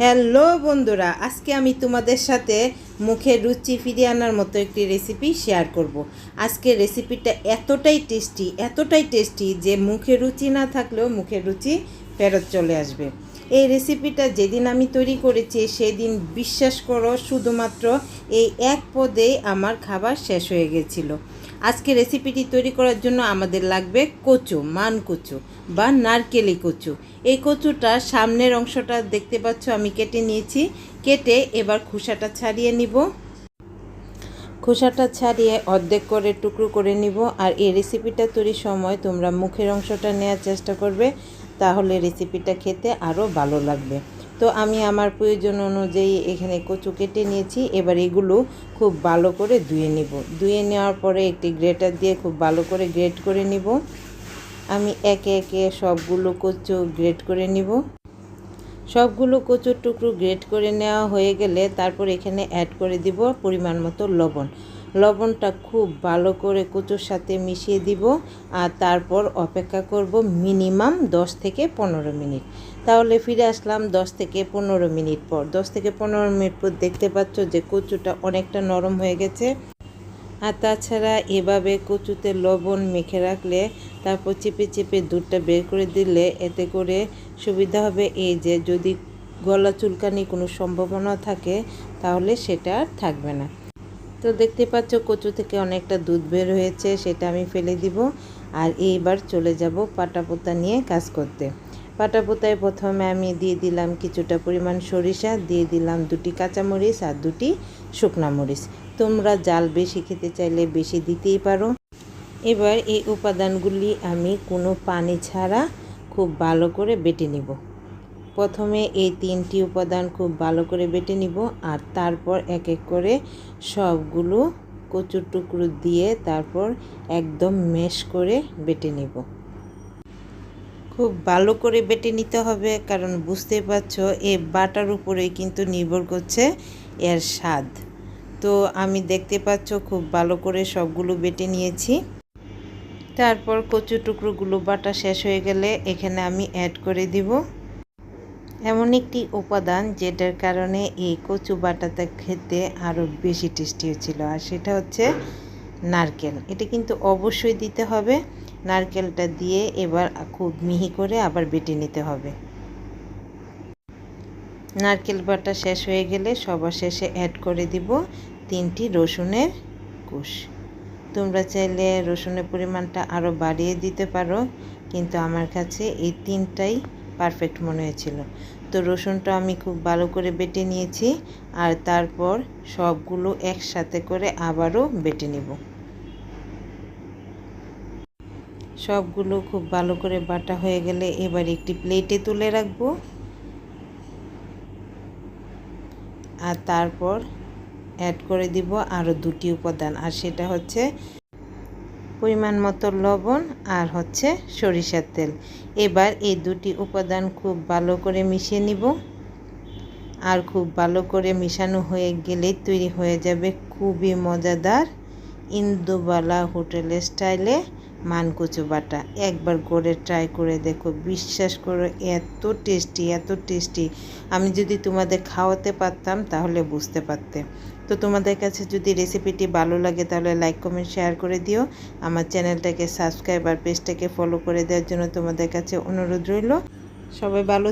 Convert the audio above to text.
Hello বন্ধুরা, আজকে আমি তোমাদের সাথে মুখে রুচি ফিরিয়ে আনার মতো একটি রেসিপি শেয়ার করব। আজকে রেসিপিটা এতটাই টেস্টি এতটাই টেস্টি যে মুখে রুচি না থাকলেও মুখে রুচি ফেরত চলে আসবে এই রেসিপিটা যেদিন আমি তৈরি করেছি, সেদিন বিশ্বাস করো, শুধুমাত্র এই এক পদেই আমার খাবার শেষ হয়ে গেছিল। আজকে রেসিপিটি তৈরি করার জন্য আমাদের লাগবে কচু, মান কচু বা নারকেলি কচু। এই কচুটা সামনের অংশটা দেখতে পাচ্ছ, আমি কেটে নিয়েছি। কেটে এবার খোসাটা ছাড়িয়ে নিব। খোসাটা ছাড়িয়ে অর্ধেক করে টুকরো করে নিব। আর এই রেসিপিটা তৈরির সময় তোমরা মুখের অংশটা নেওয়ার চেষ্টা করবে। তাহলে রেসিপিটা খেতে আরও ভালো লাগবে। তো আমি আমার প্রয়োজন অনুযায়ী এখানে কচু কেটে নিয়েছি। এবার এগুলো খুব ভালো করে ধুয়ে নিব। ধুয়ে নেওয়ার পরে একটি গ্রেটার দিয়ে খুব ভালো করে গ্রেট করে নিব। আমি একে একে সবগুলো কচু গ্রেট করে নিব। সবগুলো কচুর টুকরো গ্রেট করে নেওয়া হয়ে গেলে তারপর এখানে অ্যাড করে দিব পরিমাণ মতো লবণ। লবণটা খুব ভালো করে কচুর সাথে মিশিয়ে দিব আর তারপর অপেক্ষা করব মিনিমাম 10 থেকে পনেরো মিনিট। তাহলে ফিরে আসলাম 10 থেকে পনেরো মিনিট পর। 10 থেকে পনেরো মিনিট পর দেখতে পাচ্ছ যে কচুটা অনেকটা নরম হয়ে গেছে। আর তাছাড়া এভাবে কচুতে লবণ মেখে রাখলে, তারপর চেপে চেপে দুধটা বের করে দিলে এতে করে সুবিধা হবে এই যে যদি গলা চুলকানি কোনো সম্ভাবনা থাকে, তাহলে সেটা আর থাকবে না। তো দেখতে পাচ্ছ কচু থেকে অনেকটা দুধ বের হয়েছে, সেটা আমি ফেলে দিব। আর এইবার চলে যাব পাটা পোতা নিয়ে কাজ করতে। পাটা পোতায় প্রথমে আমি দিয়ে দিলাম কিছুটা পরিমাণ সরিষা, দিয়ে দিলাম দুটি কাঁচামরিচ আর দুটি শুকনা মরিচ। তোমরা জাল বেশি খেতে চাইলে বেশি দিতেই পারো। এবার এই উপাদানগুলি আমি কোনো পানি ছাড়া খুব ভালো করে বেটে নিব। প্রথমে এই তিনটি উপাদান খুব ভালো করে বেটে নিব আর তারপর এক এক করে সবগুলো কচুর টুকরো দিয়ে তারপর একদম মেশ করে বেটে নিব। খুব ভালো করে বেটে নিতে হবে কারণ বুঝতেই পারছ এ বাটার উপরেই কিন্তু নির্ভর করছে এর স্বাদ। তো আমি দেখতে পাচ্ছ খুব ভালো করে সবগুলো বেটে নিয়েছি। তারপর কচু টুকরোগুলো বাটা শেষ হয়ে গেলে এখানে আমি অ্যাড করে দিব। এমন একটি উপাদান যেটার কারণে এই কচু বাটাটা খেতে আরও বেশি টেস্টি হচ্ছিল আর সেটা হচ্ছে নারকেল। এটা কিন্তু অবশ্যই দিতে হবে। নারকেলটা দিয়ে এবার খুব মিহি করে আবার বেটে নিতে হবে। নারকেল বাটা শেষ হয়ে গেলে সবার শেষে অ্যাড করে দিব তিনটি রসুনের কুশ। তোমরা চাইলে রসুনের পরিমাণটা আরও বাড়িয়ে দিতে পারো, কিন্তু আমার কাছে এই তিনটাই পারফেক্ট মনে হয়েছিল। তো রসুনটা আমি খুব ভালো করে বেটে নিয়েছি আর তারপর সবগুলো একসাথে করে আবারও বেটে নেব। সবগুলো খুব ভালো করে বাটা হয়ে গেলে এবার একটি প্লেটে তুলে রাখব। আর তারপর অ্যাড করে দিব আরও দুটি উপাদান, আর সেটা হচ্ছে পরিমাণ মতো লবণ আর হচ্ছে সরিষার তেল। এবার এই দুটি উপাদান খুব ভালো করে মিশিয়ে নিব। আর খুব ভালো করে মিশানো হয়ে গেলেই তৈরি হয়ে যাবে খুবই মজাদার ইন্দুবালা হোটেলের স্টাইলে মানকুচু বাটা। একবার করে ট্রাই করে দেখো, বিশ্বাস করো, এত টেস্টি এত টেস্টি আমি যদি তোমাদের খাওয়াতে পারতাম তাহলে বুঝতে পারতে। তো তোমাদের কাছে যদি রেসিপিটি ভালো লাগে তাহলে লাইক কমেন্ট শেয়ার করে দিও। আমার চ্যানেলটাকে সাবস্ক্রাইব আর পেজটাকে ফলো করে দেওয়ার জন্য তোমাদের কাছে অনুরোধ রইল। সবাই ভালো